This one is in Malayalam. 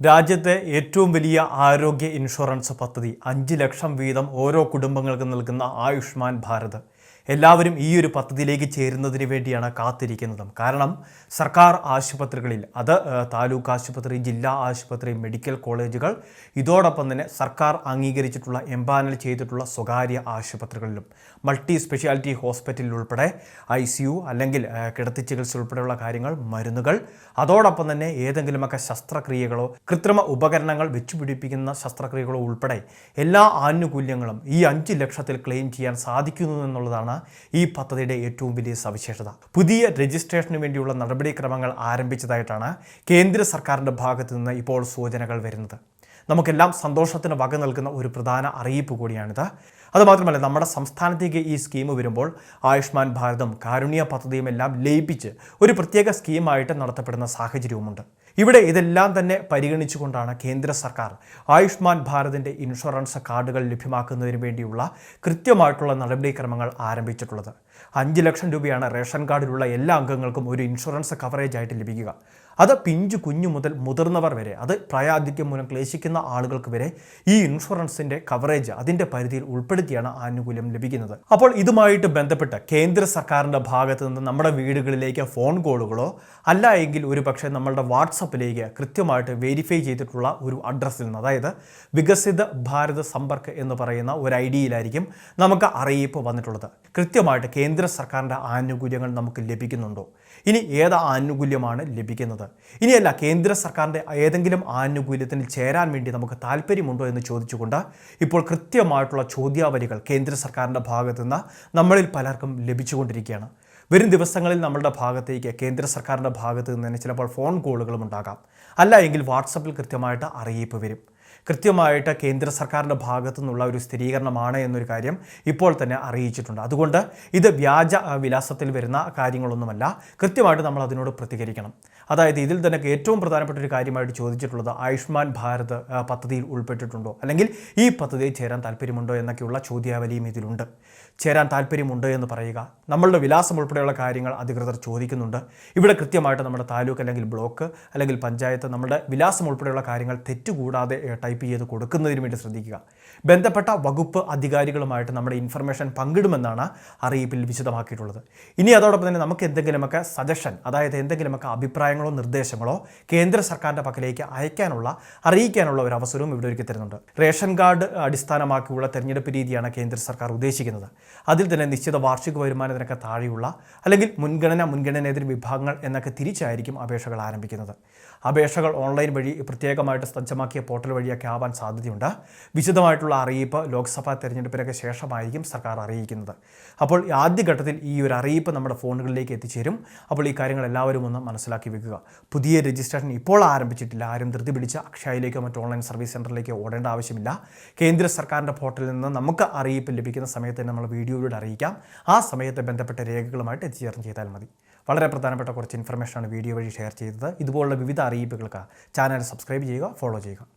രാജ്യത്തെ ഏറ്റവും വലിയ ആരോഗ്യ ഇൻഷുറൻസ് പദ്ധതി അഞ്ച് ലക്ഷം വീതം ഓരോ കുടുംബങ്ങൾക്ക് നൽകുന്ന ആയുഷ്മാൻ ഭാരത്. എല്ലാവരും ഈ ഒരു പദ്ധതിയിലേക്ക് ചേരുന്നതിന് വേണ്ടിയാണ് കാത്തിരിക്കുന്നത്. കാരണം സർക്കാർ ആശുപത്രികളിൽ അത് താലൂക്ക് ആശുപത്രി ജില്ലാ ആശുപത്രി മെഡിക്കൽ കോളേജുകൾ ഇതോടൊപ്പം തന്നെ സർക്കാർ അംഗീകരിച്ചിട്ടുള്ള എംപാനൽ ചെയ്തിട്ടുള്ള സ്വകാര്യ ആശുപത്രികളിലും മൾട്ടി സ്പെഷ്യാലിറ്റി ഹോസ്പിറ്റലിൽ ഉൾപ്പെടെ ഐ സി യു അല്ലെങ്കിൽ കിടത്തി ചികിത്സ ഉൾപ്പെടെയുള്ള കാര്യങ്ങൾ മരുന്നുകൾ അതോടൊപ്പം തന്നെ ഏതെങ്കിലുമൊക്കെ ശസ്ത്രക്രിയകളോ കൃത്രിമ ഉപകരണങ്ങൾ വെച്ചുപിടിപ്പിക്കുന്ന ശസ്ത്രക്രിയകളോ ഉൾപ്പെടെ എല്ലാ ആനുകൂല്യങ്ങളും ഈ അഞ്ച് ലക്ഷത്തിൽ ക്ലെയിം ചെയ്യാൻ സാധിക്കുന്നു എന്നുള്ളതാണ് ഈ പദ്ധതിയുടെ ഏറ്റവും വലിയ സവിശേഷത. പുതിയ രജിസ്ട്രേഷന് വേണ്ടിയുള്ള നടപടിക്രമങ്ങൾ ആരംഭിച്ചതായിട്ടാണ് കേന്ദ്ര സർക്കാരിന്റെ ഭാഗത്തു നിന്ന് ഇപ്പോൾ സൂചനകൾ വരുന്നത്. നമുക്കെല്ലാം സന്തോഷത്തിന് വക നൽകുന്ന ഒരു പ്രധാന അറിയിപ്പ് കൂടിയാണിത്. അതുമാത്രമല്ല നമ്മുടെ സംസ്ഥാനത്തേക്ക് ഈ സ്കീം വരുമ്പോൾ ആയുഷ്മാൻ ഭാരതം കാരുണ്യ പദ്ധതിയും എല്ലാം ലയിപ്പിച്ച് ഒരു പ്രത്യേക സ്കീമായിട്ട് നടത്തപ്പെടുന്ന സാഹചര്യവുമുണ്ട്. ഇവിടെ ഇതെല്ലാം തന്നെ പരിഗണിച്ചുകൊണ്ടാണ് കേന്ദ്ര സർക്കാർ ആയുഷ്മാൻ ഭാരതിന്റെ ഇൻഷുറൻസ് കാർഡുകൾ ലഭ്യമാക്കുന്നതിന് വേണ്ടിയുള്ള കൃത്യമായിട്ടുള്ള നടപടിക്രമങ്ങൾ ആരംഭിച്ചിട്ടുള്ളത്. അഞ്ച് ലക്ഷം രൂപയാണ് റേഷൻ കാർഡിലുള്ള എല്ലാ അംഗങ്ങൾക്കും ഒരു ഇൻഷുറൻസ് കവറേജ് ആയിട്ട് ലഭിക്കുക. അത് പിഞ്ചു കുഞ്ഞു മുതൽ മുതിർന്നവർ വരെ അത് പ്രായാധിക്യം മൂലം ക്ലേശിക്കുന്ന ആളുകൾക്ക് വരെ ഈ ഇൻഷുറൻസിന്റെ കവറേജ് അതിന്റെ പരിധിയിൽ ഉൾപ്പെടുത്തിയാണ് ആനുകൂല്യം ലഭിക്കുന്നത്. അപ്പോൾ ഇതുമായിട്ട് ബന്ധപ്പെട്ട് കേന്ദ്ര സർക്കാരിന്റെ ഭാഗത്ത് നിന്ന് നമ്മുടെ വീടുകളിലേക്ക് ഫോൺ കോളുകളോ അല്ല എങ്കിൽ ഒരു പക്ഷേ നമ്മളുടെ വാട്സപ്പിലേക്ക് കൃത്യമായിട്ട് വെരിഫൈ ചെയ്തിട്ടുള്ള ഒരു അഡ്രസ്സിൽ നിന്ന് അതായത് വികസിത ഭാരത സമ്പർക്ക് എന്ന് പറയുന്ന ഒരു ഐ ഡിയിലായിരിക്കും നമുക്ക് അറിയിപ്പ് വന്നിട്ടുള്ളത്. കൃത്യമായിട്ട് കേന്ദ്ര സർക്കാരിന്റെ ആനുകൂല്യങ്ങൾ നമുക്ക് ലഭിക്കുന്നുണ്ടോ? ഇനി ഏത് ആനുകൂല്യമാണ് ലഭിക്കുന്നത്? ഇനിയല്ല കേന്ദ്ര സർക്കാരിന്റെ ഏതെങ്കിലും ആനുകൂല്യത്തിന് ചേരാൻ വേണ്ടി നമുക്ക് താല്പര്യമുണ്ടോ എന്ന് ചോദിച്ചുകൊണ്ട് ഇപ്പോൾ കൃത്യമായിട്ടുള്ള ചോദ്യാവലികൾ കേന്ദ്ര സർക്കാരിന്റെ ഭാഗത്തു നിന്ന് നമ്മളിൽ പലർക്കും ലഭിച്ചുകൊണ്ടിരിക്കുകയാണ്. വരും ദിവസങ്ങളിൽ നമ്മളുടെ ഭാഗത്തേക്ക് കേന്ദ്ര സർക്കാരിന്റെ ഭാഗത്തു നിന്ന് തന്നെ ചിലപ്പോൾ ഫോൺ കോളുകളും ഉണ്ടാകാം. അല്ല എങ്കിൽ വാട്സപ്പിൽ കൃത്യമായിട്ട് അറിയിപ്പ് വരും. കൃത്യമായിട്ട് കേന്ദ്ര സർക്കാരിന്റെ ഭാഗത്തു നിന്നുള്ള ഒരു സ്ഥിരീകരണമാണ് എന്നൊരു കാര്യം ഇപ്പോൾ തന്നെ അറിയിച്ചിട്ടുണ്ട്. അതുകൊണ്ട് ഇത് വ്യാജ വിലാസത്തിൽ വരുന്ന കാര്യങ്ങളൊന്നുമല്ല. കൃത്യമായിട്ട് നമ്മൾ അതിനോട് പ്രതികരിക്കണം. അതായത് ഇതിൽ തന്നെ ഏറ്റവും പ്രധാനപ്പെട്ട ഒരു കാര്യമായിട്ട് ചോദിച്ചിട്ടുള്ളത് ആയുഷ്മാൻ ഭാരത് പദ്ധതിയിൽ ഉൾപ്പെട്ടിട്ടുണ്ടോ? അല്ലെങ്കിൽ ഈ പദ്ധതിയിൽ ചേരാൻ താല്പര്യമുണ്ടോ എന്നൊക്കെയുള്ള ചോദ്യാവലിയും ഇതിലുണ്ട്. ചേരാൻ താല്പര്യമുണ്ട് എന്ന് പറയുക നമ്മളുടെ വിലാസം ഉൾപ്പെടെയുള്ള കാര്യങ്ങൾ അധികൃതർ ചോദിക്കുന്നുണ്ട്. ഇവിടെ കൃത്യമായിട്ട് നമ്മുടെ താലൂക്ക് അല്ലെങ്കിൽ ബ്ലോക്ക് അല്ലെങ്കിൽ പഞ്ചായത്ത് നമ്മുടെ വിലാസം ഉൾപ്പെടെയുള്ള കാര്യങ്ങൾ തെറ്റുകൂടാതെ ടൈപ്പ് ചെയ്ത് കൊടുക്കുന്നതിന് വേണ്ടി ശ്രദ്ധിക്കുക. ബന്ധപ്പെട്ട വകുപ്പ് അധികാരികളുമായിട്ട് നമ്മുടെ ഇൻഫർമേഷൻ പങ്കിടുമെന്നാണ് അറിയിപ്പിൽ വിശദമാക്കിയിട്ടുള്ളത്. ഇനി അതോടൊപ്പം തന്നെ നമുക്ക് എന്തെങ്കിലുമൊക്കെ സജഷൻ അതായത് എന്തെങ്കിലുമൊക്കെ അഭിപ്രായങ്ങളോ നിർദ്ദേശങ്ങളോ കേന്ദ്ര സർക്കാരിന്റെ പക്കലേക്ക് അയക്കാനുള്ള അറിയിക്കാനുള്ള ഒരു അവസരവും ഇവിടെ ഒരുക്കി തരുന്നുണ്ട്. റേഷൻ കാർഡ് അടിസ്ഥാനമാക്കിയുള്ള തെരഞ്ഞെടുപ്പ് രീതിയാണ് കേന്ദ്ര സർക്കാർ ഉദ്ദേശിക്കുന്നത്. അതിൽ തന്നെ നിശ്ചിത വാർഷിക വരുമാനത്തിനൊക്കെ താഴെയുള്ള അല്ലെങ്കിൽ മുൻഗണന മുൻഗണനേതര വിഭാഗങ്ങൾ എന്നൊക്കെ തിരിച്ചായിരിക്കും അപേക്ഷകൾ ആരംഭിക്കുന്നത്. അപേക്ഷകൾ ഓൺലൈൻ വഴി പ്രത്യേകമായിട്ട് സജ്ജമാക്കിയ പോർട്ടൽ വഴിയൊക്കെ ആവാൻ സാധ്യതയുണ്ട്. വിശദമായിട്ടുള്ള അറിയിപ്പ് ലോക്സഭാ തെരഞ്ഞെടുപ്പിനൊക്കെ ശേഷമായിരിക്കും സർക്കാർ അറിയിക്കുന്നത്. അപ്പോൾ ആദ്യഘട്ടത്തിൽ ഈ ഒരു അറിയിപ്പ് നമ്മുടെ ഫോണുകളിലേക്ക് എത്തിച്ചേരും. അപ്പോൾ ഈ കാര്യങ്ങൾ എല്ലാവരും ഒന്ന് മനസ്സിലാക്കി വെക്കുക. പുതിയ രജിസ്ട്രേഷൻ ഇപ്പോൾ ആരംഭിച്ചിട്ടില്ല. ആരും ധൃതി പിടിച്ച അക്ഷയയിലേക്കോ മറ്റ് ഓൺലൈൻ സർവീസ് സെന്ററിലേക്കോ ഓടേണ്ട ആവശ്യമില്ല. കേന്ദ്ര സർക്കാരിന്റെ പോർട്ടലിൽ നിന്ന് നമുക്ക് അറിയിപ്പ് ലഭിക്കുന്ന സമയത്ത് തന്നെ നമ്മൾ വീഡിയോയിലൂടെ അറിയിക്കാം. ആ സമയത്ത് ബന്ധപ്പെട്ട രേഖകളുമായിട്ട് എത്തിച്ചേർന്ന് ചെയ്താൽ മതി. വളരെ പ്രധാനപ്പെട്ട കുറച്ച് ഇൻഫർമേഷനാണ് വീഡിയോ വഴി ഷെയർ ചെയ്തത്. ഇതുപോലുള്ള വിവിധ അറിയിപ്പുകൾക്ക് ചാനൽ സബ്സ്ക്രൈബ് ചെയ്യുക ഫോളോ ചെയ്യുക.